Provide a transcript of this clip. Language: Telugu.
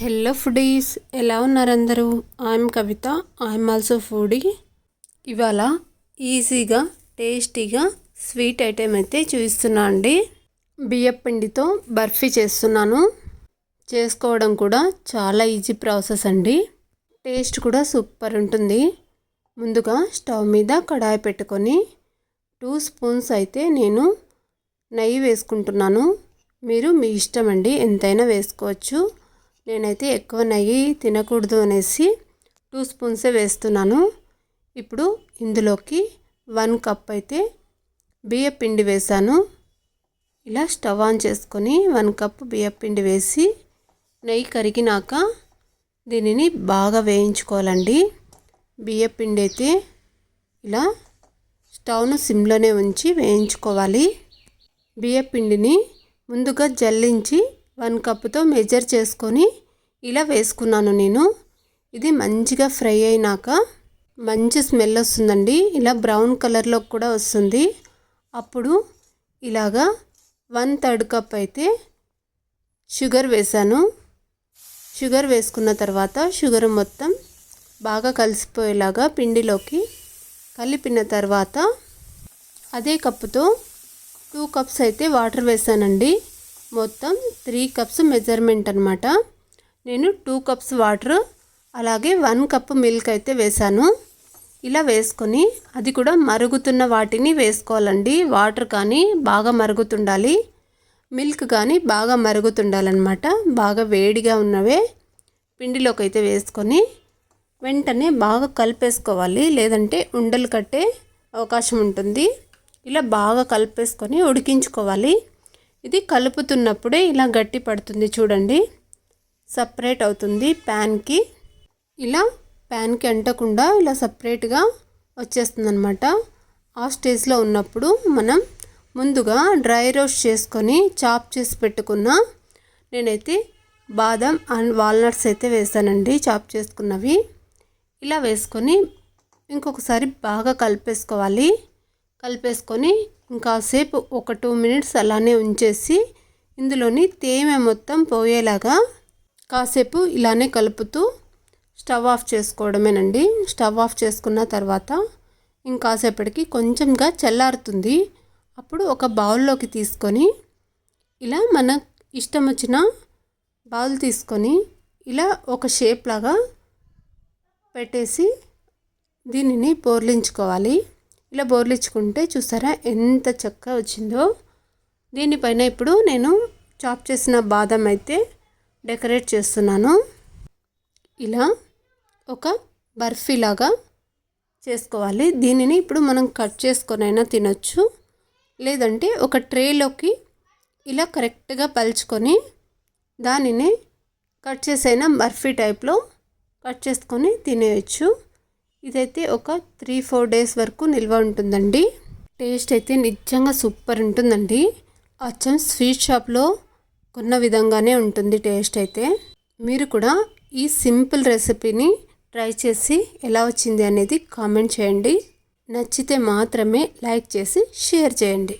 హెల్లో ఫుడీస్ ఎలా ఉన్నారు అందరూ? I'm Kavitha I'm also foodie ఇవాళ ఈజీగా టేస్టీగా స్వీట్ ఐటెం అయితే చూపిస్తున్నా అండి. బియ్యం పిండితో బర్ఫీ చేస్తున్నాను. చేసుకోవడం కూడా చాలా ఈజీ ప్రాసెస్ అండి. టేస్ట్ కూడా సూపర్ ఉంటుంది. ముందుగా స్టవ్ మీద కడాయి పెట్టుకొని టూ స్పూన్స్ అయితే నేను నెయ్యి వేసుకుంటున్నాను. మీరు మీ ఇష్టం అండి ఎంతైనా వేసుకోవచ్చు. నేనైతే ఎక్కువ నెయ్యి తినకూడదు అనేసి టూ స్పూన్సే వేస్తున్నాను. ఇప్పుడు ఇందులోకి వన్ కప్ అయితే బియ్య పిండి వేసాను ఇలా స్టవ్ ఆన్ చేసుకొని వన్ కప్ బియ్య పిండి వేసి నెయ్యి కరిగినాక దీనిని బాగా వేయించుకోవాలండి. బియ్య పిండి అయితే ఇలా స్టవ్ను సిమ్లోనే ఉంచి వేయించుకోవాలి. బియ్య పిండిని ముందుగా జల్లించి వన్ కప్తో మెజర్ చేసుకొని ఇలా వేసుకున్నాను నేను. ఇది మంచిగా ఫ్రై అయినాక మంచి స్మెల్ వస్తుందండి. ఇలా బ్రౌన్ కలర్లో కూడా వస్తుంది. అప్పుడు ఇలాగా వన్ థర్డ్ కప్ అయితే షుగర్ వేసాను షుగర్ వేసుకున్న తర్వాత షుగర్ మొత్తం బాగా కలిసిపోయేలాగా పిండిలోకి కలిపిన తర్వాత అదే కప్పుతో టూ కప్స్ అయితే వాటర్ వేసానండి మొత్తం త్రీ కప్స్ మెజర్మెంట్ అనమాట నేను టూ కప్స్ వాటర్ అలాగే వన్ కప్ మిల్క్ అయితే వేశాను. ఇలా వేసుకొని అది కూడా మరుగుతున్న వాటిని వేసుకోవాలండి. వాటర్ కానీ బాగా మరుగుతుండాలి. మిల్క్ కానీ బాగా మరుగుతుండాలన్నమాట. బాగా వేడిగా ఉన్నవే పిండిలోకి అయితే వేసుకొని వెంటనే బాగా కలిపేసుకోవాలి. లేదంటే ఉండలు కట్టే అవకాశం ఉంటుంది. ఇలా బాగా కలిపేసుకొని ఉడికించుకోవాలి. ఇది కలుపుతున్నప్పుడే ఇలా గట్టి పడుతుంది చూడండి. సపరేట్ అవుతుంది ప్యాన్కి ఇలా ప్యాన్కి అంటకుండా ఇలా సపరేట్గా వచ్చేస్తుంది అనమాట ఆ స్టేజ్లో ఉన్నప్పుడు మనం ముందుగా డ్రై రోస్ట్ చేసుకొని చాప్ చేసి పెట్టుకున్న నేనైతే బాదం అండ్ వాల్నట్స్ అయితే వేసానండి చాప్ చేసుకున్నవి. ఇలా వేసుకొని ఇంకొకసారి బాగా కలిపేసుకోవాలి. కలిపేసుకొని ఇంకాసేపు ఒక టూ మినిట్స్ అలానే ఉంచేసి ఇందులోని తేమ మొత్తం పోయేలాగా కాసేపు ఇలానే కలుపుతూ స్టవ్ ఆఫ్ చేసుకోవడమేనండి. స్టవ్ ఆఫ్ చేసుకున్న తర్వాత ఇంకాసేపటికి కొంచెంగా చల్లారుతుంది. అప్పుడు ఒక బౌల్లోకి తీసుకొని ఇలా మన ఇష్టం వచ్చిన బౌల్ తీసుకొని ఇలా ఒక షేప్ లాగా పెట్టేసి దీనిని పోర్లించుకోవాలి. ఇలా బోర్లించుకుంటే చూసారా ఎంత చక్కగా వచ్చిందో. దీనిపైన ఇప్పుడు నేను చాప్ చేసిన బాదం అయితే డెకరేట్ చేస్తున్నాను. ఇలా ఒక బర్ఫీలాగా చేసుకోవాలి. దీనిని ఇప్పుడు మనం కట్ చేసుకొనైనా తినొచ్చు. లేదంటే ఒక ట్రేలోకి ఇలా కరెక్ట్గా పలుచుకొని దానిని కట్ చేసైనా బర్ఫీ టైప్లో కట్ చేసుకొని తినేయచ్చు. ఇదైతే ఒక త్రీ ఫోర్ డేస్ వరకు నిల్వ ఉంటుందండి. టేస్ట్ అయితే నిజంగా సూపర్ ఉంటుందండి. అచ్చం స్వీట్ షాప్లో కొన్న విధంగానే ఉంటుంది టేస్ట్ అయితే. మీరు కూడా ఈ సింపుల్ రెసిపీని ట్రై చేసి ఎలా వచ్చింది అనేది కామెంట్ చేయండి. నచ్చితే మాత్రమే లైక్ చేసి షేర్ చేయండి.